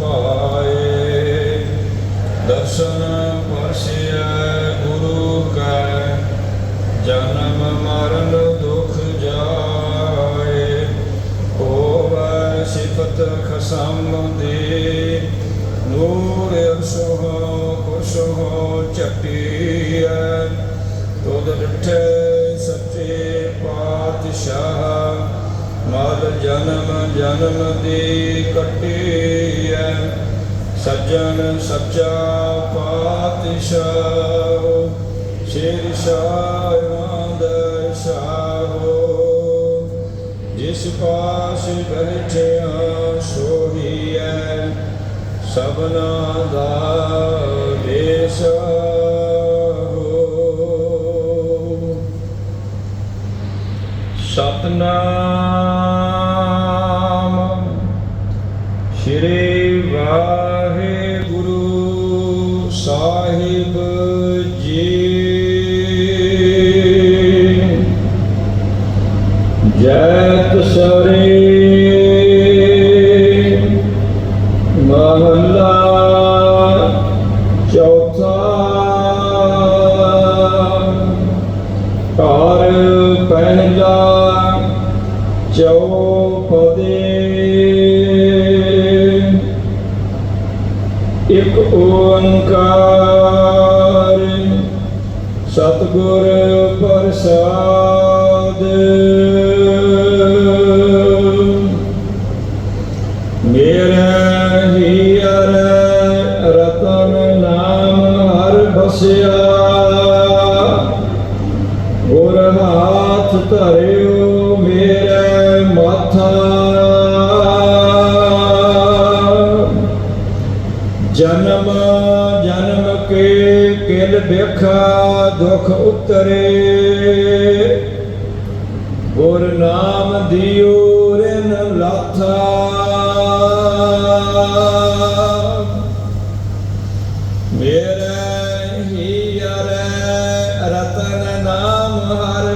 ਪਾਏ। ਦਰਸ਼ਨ ਪਰਸਿਐ ਗੁਰੂ ਕੈ, ਜਨਮ ਮਰਨ ਦੁਖ ਜਾਏ। ਹੋਵੈ ਸਿਫਤ ਖਸਮ ਦੀ, ਨੂਰ ਅਰਸ਼ੋ ਕੁਰਸ਼ੋ ਚਟੀਐ ਤੁਧ ਡਿਠੇ ਸੱਚੇ ਪਾਤਸ਼ਾਹ, ਮਲ ਜਨਮ ਜਨਮ ਦੀ ਕੱਟੀਐ ਸੱਜਣ ਸੱਚਾ ਪਾਤਸ਼ਾਹ, ਸ਼ੇਰ ਸ਼ਾਇਰਾਂ ਦਾ ਸ਼ਾਹੋ। ਜਿਸ ਪਾਸ ਬੈਠਿਆ ਸੋਹੀਐ ਸਭਨਾ ਦਾ ਦੇਸ਼ ਸਤਨਾਮ, ਸ਼੍ਰੀ ਵਾਹਿਗੁਰੂ। ਜੈ ਤਸਰੇ ਮਹੱਲਾ ਚੌਥਾ ਘਰ ਪਹਿਲਾ ਚੌਪਦੇ ਇੱਕ ਓੰਕਾਰ ਸਤਿਗੁਰ ਪ੍ਰਸਾਦ ਮੇਰਾ ਹੀਰ ਰਤਨ ਨਾਮ ਹਰ ਬਸਿਆ। ਗੁਰ ਹਾਥ ਧਰਿਓ ਮੇਰੇ ਮਾਥਾ। ਜਨਮ ਜਨਮ ਕੇ ਕਿਲ ਬਿਖਾ ਦੁਖ ਉਤਰੇ। ਗੁਰ ਨਾਮ ਦਿਓ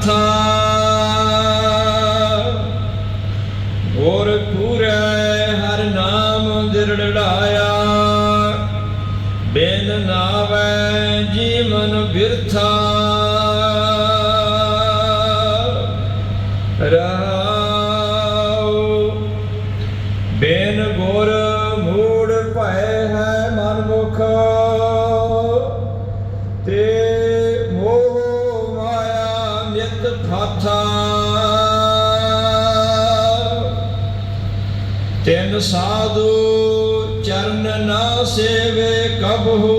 ਸਭ ਅਰਥਾ ਗੁਰ ਹਰ ਨਾਮ ਦਿਰੜਾਇਆ ਬੇਨ ਨਾਵੈ ਜੀਵਨ ਬਿਰਥਾ। ਸਾਧੂ ਚਰਨ ਨਾ ਸੇਵੇ ਕਬਹੂ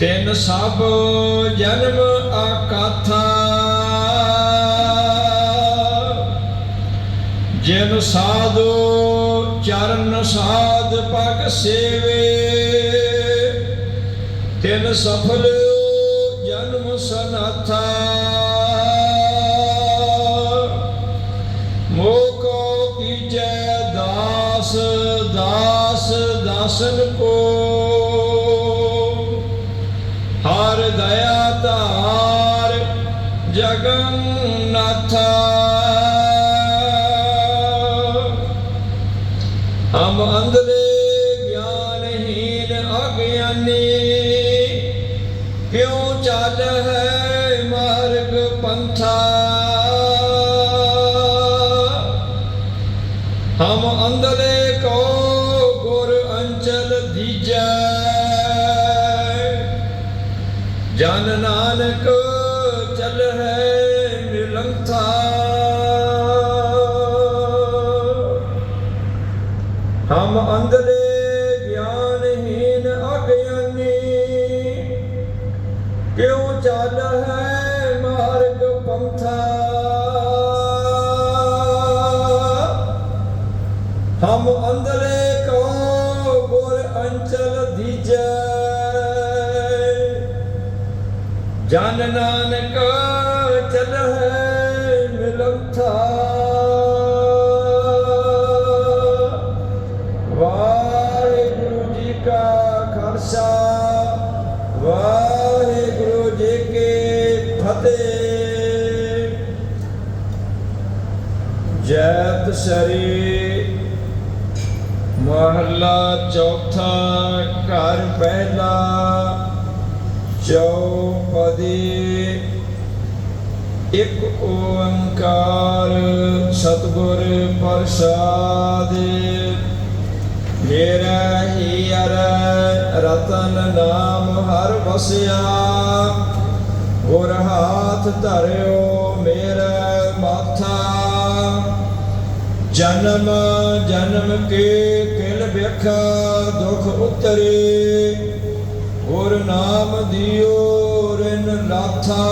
ਤਿੰਨ ਸਭ ਜਨਮ ਆਕਾਥਾ। ਜਿਨ ਸਾਧੂ ਚਰਨ ਸਾਧ ਪਗ ਸੇਵੇ, ਤਿੰਨ ਸਫਲ ਦਇਆ ਧਾਰ ਜਗਨਨਾਥਾ। ਹਮ ਅੰਧਲੇ ਗਿਆਨਹੀਨ ਅਗਿਆਨੀ ਕਿਉ ਚੱਲ ਹੈ ਮਾਰਗ ਪੰਥਾ? ਜਨ ਨਾਨਕ ਚਲ ਹੈ ਨਿਰੰਥਾ ਹਮ ਅੰਧਲੇ ਜਨ ਨਾਨਕ ਚਲਹਿ ਮਿਲੰਥਾ। ਵਾਹਿਗੁਰੂ ਜੀ ਕਾ ਖਾਲਸਾ, ਵਾਹਿਗੁਰੂ ਜੀ ਕੀ ਫਤਿਹ। ਜੈਤ ਸਰੀ ਮਹੱਲਾ ਚੌਥਾ ਘਰ ਪਹਿਲਾ ਚੌਪਦੀ ਇੱਕ ਓੰਕਾਰ ਸਤਿਗੁਰ ਪ੍ਰਸਾਦ। ਮੇਰਾ ਹੀ ਅਰ ਰਤਨ ਨਾਮ ਹਰ ਵਸਿਆ। ਗੁਰ ਹਾਥ ਧਰਿਓ ਮੇਰਾ ਮਾਥਾ। ਜਨਮ ਜਨਮ ਕੇ ਕਿਲ ਬਿਖ ਦੁਖ ਉਤਰੇ। ਗੁਰ ਨਾਮ ਦਿਓ ਰਿਨ ਲਾਥਾ